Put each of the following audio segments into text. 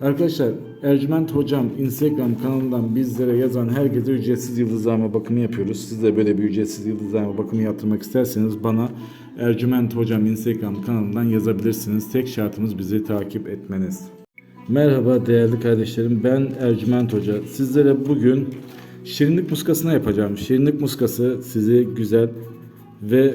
Arkadaşlar Ercüment Hocam Instagram kanalından bizlere yazan herkese ücretsiz yıldızlama bakımı yapıyoruz. Siz de böyle bir ücretsiz yıldızlama bakımı yaptırmak isterseniz bana Ercüment Hocam Instagram kanalından yazabilirsiniz. Tek şartımız bizi takip etmeniz. Merhaba değerli kardeşlerim ben Ercüment Hoca. Sizlere bugün şirinlik muskasına yapacağım. Şirinlik muskası sizi güzel ve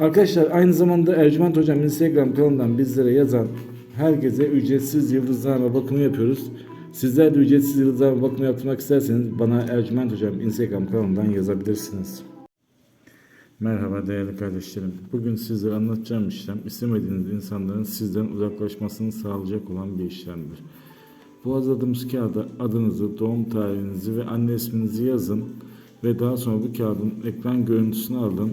Arkadaşlar aynı zamanda Ercüment Hocam Instagram kanalından bizlere yazan herkese ücretsiz yıldızlarla bakımı yapıyoruz. Sizler de ücretsiz yıldızlarla bakımı yaptırmak isterseniz bana Ercüment Hocam Instagram kanalından yazabilirsiniz. Merhaba değerli kardeşlerim. Bugün sizlere anlatacağım işlem istemediğiniz insanların sizden uzaklaşmasını sağlayacak olan bir işlemdir. Bu hazırladığımız kağıda adınızı, doğum tarihinizi ve anne isminizi yazın ve daha sonra bu kağıdın ekran görüntüsünü alın,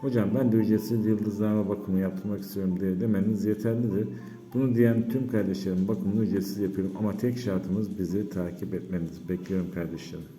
Hocam ben de ücretsiz yıldızlarma bakımı yaptırmak istiyorum diye demeniz yeterlidir. Bunu diyen tüm kardeşlerim bakımını ücretsiz yapıyorum ama tek şartımız bizi takip etmeniz. Bekliyorum kardeşlerim.